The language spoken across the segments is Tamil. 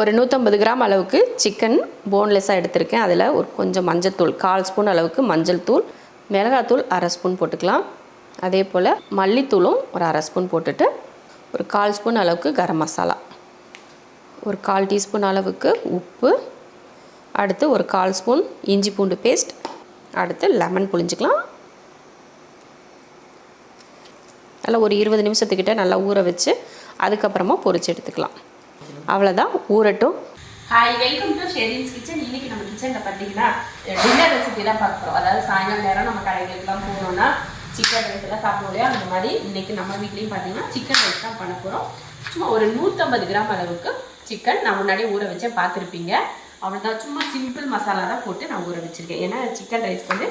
ஒரு நூற்றம்பது கிராம் அளவுக்கு சிக்கன் போன்லெஸ்ஸாக எடுத்திருக்கேன். அதில் ஒரு கொஞ்சம் மஞ்சள்தூள் கால் ஸ்பூன் அளவுக்கு மஞ்சள் தூள் மிளகாத்தூள் அரை ஸ்பூன் போட்டுக்கலாம். அதே போல் மல்லித்தூளும் ஒரு அரை ஸ்பூன் போட்டுட்டு ஒரு கால் ஸ்பூன் அளவுக்கு கரம் மசாலா ஒரு கால் டீஸ்பூன் அளவுக்கு உப்பு அடுத்து ஒரு கால் ஸ்பூன் இஞ்சி பூண்டு பேஸ்ட் அடுத்து லெமன் புழிஞ்சிக்கலாம். நல்லா ஒரு இருபது நிமிஷத்துக்கிட்ட நல்லா ஊற வச்சு அதுக்கப்புறமா பொரிச்சு எடுத்துக்கலாம். அவ்வளோதான் ஊறட்டும். Hi welcome to Sherin's kitchen இன்னைக்கு நம்ம கிச்சனில் பார்த்தீங்கன்னா டின்னர் ரெசிபி தான் பார்க்குறோம் அதாவது சாயங்காலம் நேரம் நம்ம கடைகளுக்குலாம் போனோம்னா சிக்கன் ரைஸ் எல்லாம் சாப்பிடுவோம் இல்லையா? அந்த மாதிரி இன்னைக்கு நம்ம வீட்லேயும் பார்த்தீங்கன்னா சிக்கன் ரைஸ் தான் பண்ண போகிறோம் சும்மா ஒரு நூற்றம்பது கிராம் அளவுக்கு சிக்கன் நான் முன்னாடியே ஊற வச்சே பார்த்துருப்பீங்க. அவ்வளோதான் சும்மா சிம்பிள் மசாலா தான் போட்டு நான் ஊற வச்சுருக்கேன். ஏன்னா சிக்கன் ரைஸ் வந்து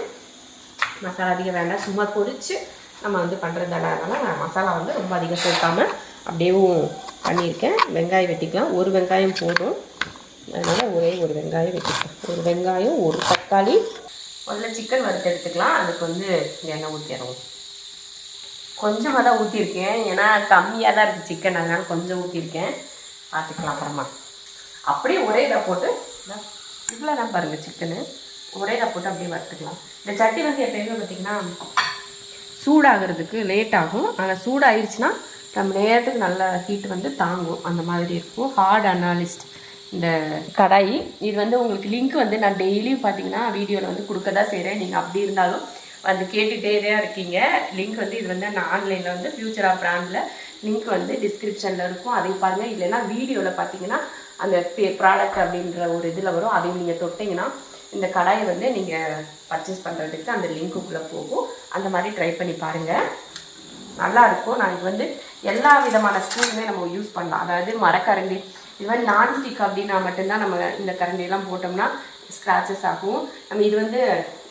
மசாலா அதிகம் வேண்டாம். சும்மா பொரித்து நம்ம வந்து பண்ணுறதால அதனால் மசாலா வந்து ரொம்ப அதிகம் சேர்க்காமல் அப்படியேவும் பண்ணியிருக்கேன். வெங்காயம் வெட்டிக்கலாம். ஒரு வெங்காயம் போதும். அதனால் ஒரே ஒரு வெங்காயம் வெட்டிக்கலாம். ஒரு வெங்காயம் ஒரு தக்காளி. முதல்ல சிக்கன் வறுத்து எடுத்துக்கலாம். அதுக்கு வந்து எண்ணெய் ஊற்றிடுவோம் கொஞ்சமாக தான் ஊற்றிருக்கேன் ஏன்னா கம்மியாக தான் இருக்குது சிக்கன் அதனால் கொஞ்சம் ஊற்றிருக்கேன் பார்த்துக்கலாம் அப்புறமா. அப்படியே ஒரே இதை போட்டு இவ்வளோ தான் பாருங்கள் சிக்கனு ஒரே இதை போட்டு அப்படியே வறுத்துக்கலாம். இந்த சட்டி வந்து எப்பயுமே பார்த்திங்கன்னா சூடாகிறதுக்கு லேட் ஆகும். ஆனால் சூடாகிருச்சுன்னா நம்ம நேரத்துக்கு நல்ல ஹீட் வந்து தாங்கும். அந்த மாதிரி இருக்கும். ஹார்ட் அனாலிஸ்ட் இந்த கடாய். இது வந்து உங்களுக்கு லிங்க் வந்து நான் டெய்லியும் பார்த்தீங்கன்னா வீடியோவில் வந்து கொடுக்க தான் செய்கிறேன் நீங்கள் அப்படி இருந்தாலும் வந்து கேட்டுகிட்டே தான் இருக்கீங்க. லிங்க் வந்து இது வந்து நான் ஆன்லைனில் வந்து ஃபியூச்சர் ஆஃப் பிராண்டில் லிங்க் வந்து டிஸ்கிரிப்ஷனில் இருக்கும். அதை பாருங்கள் இல்லைன்னா வீடியோவில் பார்த்தீங்கன்னா அந்த பே ப்ராடக்ட் அப்படின்ற ஒரு இதில் வரும். அதையும் நீங்கள் தொட்டிங்கன்னா இந்த கடாயை வந்து நீங்கள் பர்ச்சேஸ் பண்ணுறதுக்கு அந்த லிங்க்குள்ளே போகும். அந்த மாதிரி ட்ரை பண்ணி பாருங்கள் நல்லாயிருக்கும் நான் இது வந்து எல்லா விதமான ஸ்பூனுமே நம்ம யூஸ் பண்ணலாம். அதாவது மரக்கரண்டி இது மாதிரி நான்ஸ்டிக் அப்படின்னா மட்டும்தான் நம்ம இந்த கரண்டியெல்லாம் போட்டோம்னா ஸ்க்ராச்சஸ் ஆகும். நம்ம இது வந்து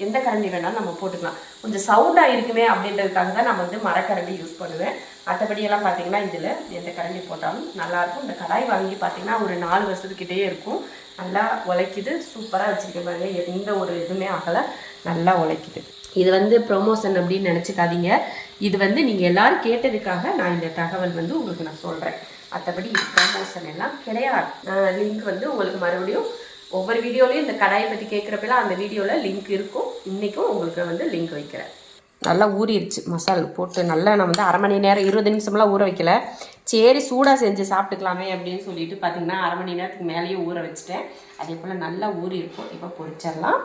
எந்த கரண்டி வேணாலும் நம்ம போட்டுக்கலாம். கொஞ்சம் சவுண்டாக இருக்குமே அப்படின்றதுக்காக தான் நான் வந்து மரக்கரண்டி யூஸ் பண்ணுவேன். மற்றபடியெல்லாம் பார்த்தீங்கன்னா இதில் எந்த கரண்டி போட்டாலும் நல்லாயிருக்கும் இந்த கடாய் வாங்கி பார்த்தீங்கன்னா ஒரு நாலு வருஷத்துக்கிட்டே இருக்கும். நல்லா உழைக்குது. சூப்பராக வச்சுருக்க பாருங்க. எந்த ஒரு இதுவுமே ஆகலை. நல்லா உழைக்குது. இது வந்து ப்ரொமோஷன் அப்படின்னு நினச்சிக்காதீங்க. இது வந்து நீங்கள் எல்லோரும் கேட்டதுக்காக நான் இந்த தகவல் வந்து உங்களுக்கு நான் சொல்கிறேன் மற்றபடி இது எல்லாம் கிடையாது. லிங்க் வந்து உங்களுக்கு மறுபடியும் ஒவ்வொரு வீடியோலையும் இந்த கடாயை பற்றி கேட்குறப்பெல்லாம் அந்த வீடியோவில் லிங்க் இருக்கும். இன்றைக்கும் உங்களுக்கு வந்து லிங்க் வைக்கிறேன். நல்லா ஊறிடுச்சு. மசால் போட்டு நல்லா நான் வந்து அரை மணி நேரம் இருபது நிமிஷம்லாம் ஊற வைக்கல. சரி சூடாக செஞ்சு சாப்பிட்டுக்கலாமே அப்படின்னு சொல்லிட்டு பார்த்தீங்கன்னா அரை மணி நேரத்துக்கு மேலேயே ஊற வச்சுட்டேன். அதே போல் நல்லா ஊறி இருக்கும் இப்போ பொரிச்சிடலாம்.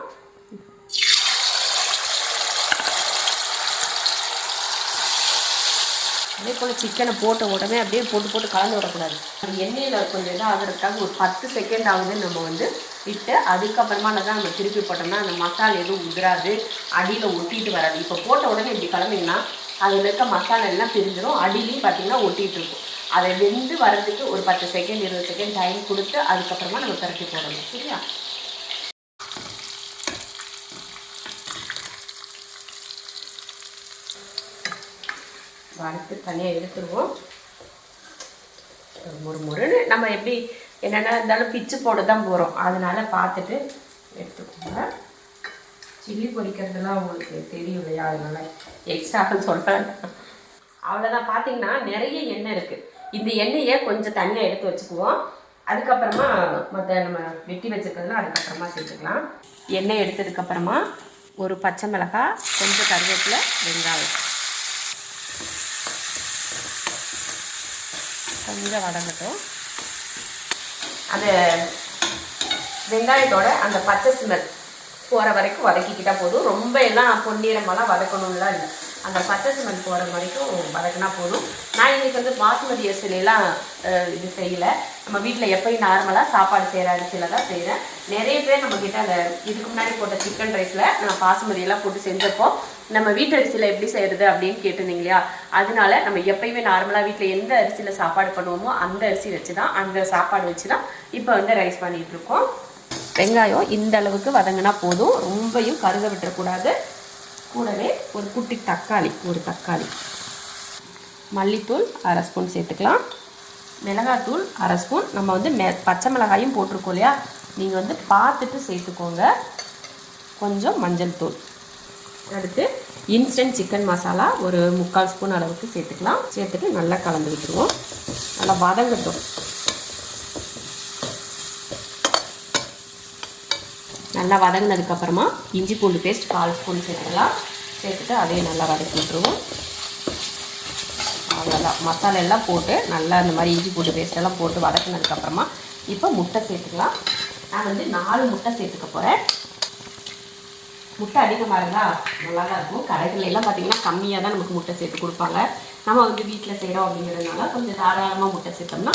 அதே சிக்கனை போட்ட உடனே அப்படியே போட்டு போட்டு கலந்து விடக்கூடாது. அது எண்ணெயில் கொஞ்சம் இதாக ஆகிறதுக்காக ஒரு பத்து செகண்ட் ஆகுது நம்ம வந்து விட்டு அதுக்கப்புறமா தான் நம்ம திருப்பி போட்டோம்னா அந்த மசாலா எதுவும் உதிராது அடியில் ஒட்டிட்டு வராது. இப்போ போட்ட உடனே இப்படி கலந்திங்கன்னா அதில் இருக்க மசாலா எல்லாம் பிரிஞ்சிடும் அடியிலையும் பார்த்தீங்கன்னா ஒட்டிகிட்டு இருக்கும். அதை வெந்து வர்றதுக்கு ஒரு பத்து செகண்ட் இருபது செகண்ட் டைம் கொடுத்து அதுக்கப்புறமா நம்ம திரட்டி போடணும். சரியா? வறுத்து தனியாக எடுத்துருவோம். ஒரு முறைன்னு நம்ம எப்படி என்னென்ன இருந்தாலும் பிச்சு போட தான் போகிறோம் அதனால பார்த்துட்டு எடுத்துக்கோங்க. சில்லி பொரிக்கிறதுலாம் உங்களுக்கு தெரியும் இல்லையா? அதனால் எக்ஸ்ட்ரான்னு சொல்கிறேன் அவ்வளோதான் பார்த்தீங்கன்னா நிறைய எண்ணெய் இருக்குது இந்த எண்ணெயை கொஞ்சம் தனியாக எடுத்து வச்சுக்குவோம். அதுக்கப்புறமா மற்ற நம்ம வெட்டி வச்சுருக்கிறதுலாம் அதுக்கப்புறமா சேர்த்துக்கலாம். எண்ணெய் எடுத்ததுக்கப்புறமா ஒரு பச்சை மிளகாய் கொஞ்சம் கருவேப்பிலை வெங்காயம். கொஞ்சம் வதங்கட்டும். அந்த வெங்காயத்தோட அந்த பச்சை ஸ்மெல் போகிற வரைக்கும் வதக்கிக்கிட்டா போதும். ரொம்ப எல்லாம் பொன்னிறமெல்லாம் வதக்கணும்லாம் இல்லை அந்த பச்சை ஸ்மெல் போகிற வரைக்கும் வதக்கினா போதும். நான் இன்னைக்கு வந்து பாசுமதி அரிசிலாம் இது செய்யலை. நம்ம வீட்டில் எப்பயும் நார்மலாக சாப்பாடு செய்கிற அரிசியில் தான் செய்கிறேன் நிறைய பேர் நம்மக்கிட்ட அந்த இதுக்கு முன்னாடி போட்ட சிக்கன் ரைஸில் நான் பாசுமதி எல்லாம் போட்டு செஞ்சப்போ நம்ம வீட்டு அரிசியில் எப்படி செய்கிறது அப்படின்னு கேட்டிருந்தீங்க இல்லையா? அதனால நம்ம எப்பயுமே நார்மலாக வீட்டில் எந்த அரிசியில் சாப்பாடு பண்ணுவோமோ அந்த அரிசி வச்சு தான் அந்த சாப்பாடு வச்சு தான் இப்போ வந்து ரைஸ் பண்ணிகிட்டு இருக்கோம். வெங்காயம் இந்த அளவுக்கு வதங்கினா போதும். ரொம்பையும் கருக விட்டுறக்கூடாது. கூடவே ஒரு குட்டி தக்காளி ஒரு தக்காளி. மல்லித்தூள் அரை ஸ்பூன் சேர்த்துக்கலாம். மிளகாத்தூள் அரை ஸ்பூன் நம்ம வந்து மெ பச்சை மிளகாயும் போட்டிருக்கோம் இல்லையா? நீங்கள் வந்து பார்த்துட்டு சேர்த்துக்கோங்க. கொஞ்சம் மஞ்சள் தூள். அடுத்து இன்ஸ்டன்ட் சிக்கன் மசாலா ஒரு முக்கால் ஸ்பூன் அளவுக்கு சேர்த்துக்கலாம். சேர்த்துட்டு நல்லா கலந்து விட்டுருவோம். நல்லா வதங்கட்டும். நல்லா வதங்கினதுக்கப்புறமா இஞ்சி பூண்டு பேஸ்ட் கால் ஸ்பூன் சேர்த்துக்கலாம். சேர்த்துட்டு அதையும் நல்லா வதக்கி விட்டுருவோம். அவ்வளோதான் மசாலா எல்லாம் போட்டு நல்லா இந்த மாதிரி இஞ்சி பூண்டு பேஸ்ட் எல்லாம் போட்டு வதக்கினதுக்கப்புறமா இப்போ முட்டை சேர்த்துக்கலாம். நான் வந்து நாலு முட்டை சேர்த்துக்க போகிறேன் முட்டை அதிகமாக இருந்தால் நல்லா தான் இருக்கும் கடைகள் பார்த்தீங்கன்னா கம்மியாக தான் நமக்கு முட்டை சேர்த்து கொடுப்பாங்க. நம்ம வந்து வீட்டில் செய்கிறோம் அப்படிங்கிறதுனால கொஞ்சம் தாராளமாக முட்டை சேர்த்தோம்னா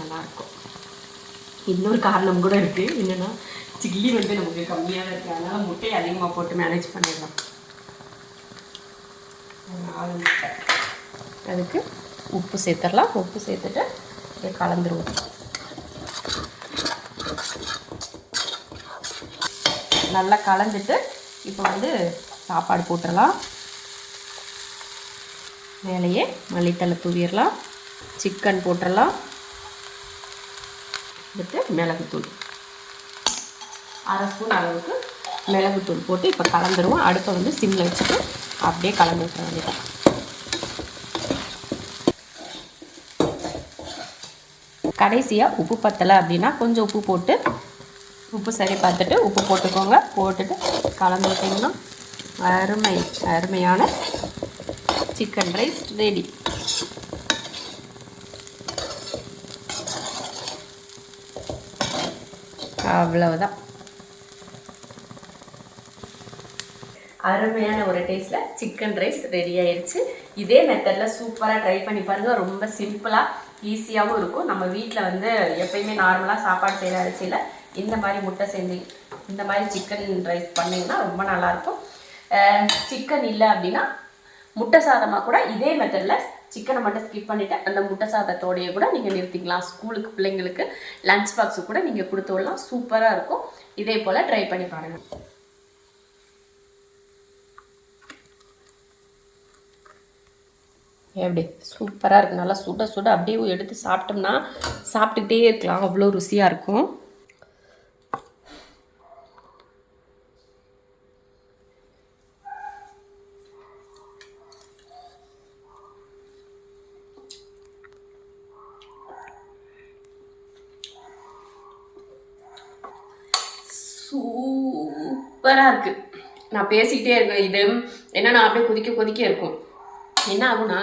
நல்லாயிருக்கும். இன்னொரு காரணம் கூட இருக்குது என்னென்னா சில்லி வந்து நமக்கு கம்மியாக தான் இருக்குது அதனால் முட்டையை அதிகமாக போட்டு மேனேஜ் பண்ணிடலாம். நாலு முட்டை. அதுக்கு உப்பு சேர்த்துடலாம் உப்பு சேர்த்துட்டு அப்படியே கலந்துருவோம். நல்லா கலந்துட்டு இப்போ வந்து சாப்பாடு போட்டுடலாம் மேலேயே மல்லித்தலை தூவிடலாம். சிக்கன் போட்டுடலாம் அடுத்து மிளகுத்தூள் அரை ஸ்பூன் அளவுக்கு மிளகுத்தூள் போட்டு இப்போ கலந்துருவோம். அடுப்பை வந்து சிம்மில் வச்சுட்டு அப்படியே கலந்து விட்டுற வேண்டியதான் கடைசியாக உப்பு பத்தலை அப்படின்னா கொஞ்சம் உப்பு போட்டு உப்பு சரி பார்த்துட்டு உப்பு போட்டுக்கோங்க. போட்டுட்டு கலந்து விட்டிங்கன்னா அருமை அருமையான சிக்கன் ரைஸ் ரெடி அவ்வளவுதான். அருமையான ஒரு டேஸ்ட்டில் சிக்கன் ரைஸ் ரெடி ஆயிருச்சு. இதே மெத்தடில் சூப்பராக ட்ரை பண்ணி பாருங்கள் ரொம்ப சிம்பிளாக ஈஸியாகவும் இருக்கும். நம்ம வீட்டில் வந்து எப்பயுமே நார்மலாக சாப்பாடு செய்கிற அரிசியில் இந்த மாதிரி முட்டை செஞ்சு இந்த மாதிரி சிக்கன் ரைஸ் பண்ணிங்கன்னா ரொம்ப நல்லாயிருக்கும். சிக்கன் இல்லை அப்படின்னா முட்டை சாதமாக கூட இதே மெத்தடில் சிக்கனை மட்டும் ஸ்கிப் பண்ணிவிட்டு அந்த முட்டை சாதத்தோடையே கூட நீங்கள் நிறுத்திக்கலாம். ஸ்கூலுக்கு பிள்ளைங்களுக்கு லஞ்ச் பாக்ஸு கூட நீங்கள் கொடுத்து விடலாம். சூப்பராக இருக்கும். இதே போல் ட்ரை பண்ணி பாருங்கள் எப்படி சூப்பராக இருக்குது நல்லா சுட சுட அப்படியே எடுத்து சாப்பிட்டோம்னா சாப்பிட்டுக்கிட்டே இருக்கலாம். அவ்வளோ ருசியாக இருக்கும். சூப்பராக இருக்குது நான் பேசிக்கிட்டே இருக்கேன். இது என்னன்னா அப்படியே கொதிக்க கொதிக்க இருக்கும். என்ன ஆகும்னா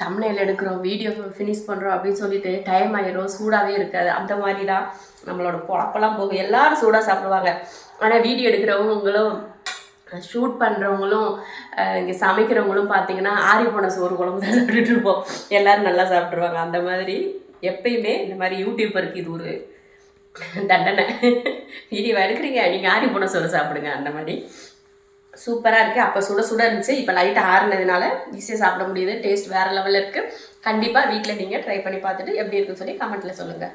தமிழில் எடுக்கிறோம் வீடியோ ஃபினிஷ் பண்ணுறோம் அப்படின்னு சொல்லிட்டு டைம் ஆயிரும். சூடாகவே இருக்காது. அந்த மாதிரி தான் நம்மளோட பொழப்பெல்லாம் போகும். எல்லாரும் சூடாக சாப்பிடுவாங்க. ஆனால் வீடியோ எடுக்கிறவங்களும் ஷூட் பண்ணுறவங்களும் இங்கே சமைக்கிறவங்களும் பார்த்தீங்கன்னா ஆறி போன சோறு குழம்பு தான் சாப்பிட்டுட்டு இருப்போம். எல்லோரும் நல்லா சாப்பிட்ருவாங்க அந்த மாதிரி எப்பயுமே இந்த மாதிரி யூடியூபருக்கு இது ஒரு தண்டனை. வீடியோ எடுக்கிறீங்க. நீங்கள் ஆறி போன சொல்ல சாப்பிடுங்க அந்த மாதிரி. சூப்பராக இருக்குது அப்போ சுட சுட இருந்துச்சு. இப்போ லைட்டாக ஆறுனதுனால ஈஸியாக சாப்பிட முடியுது. டேஸ்ட் வேறு லெவலில் இருக்குது கண்டிப்பாக வீட்டில் நீங்கள் ட்ரை பண்ணி பார்த்துட்டு எப்படி இருக்குன்னு சொல்லி கமெண்ட்டில் சொல்லுங்கள்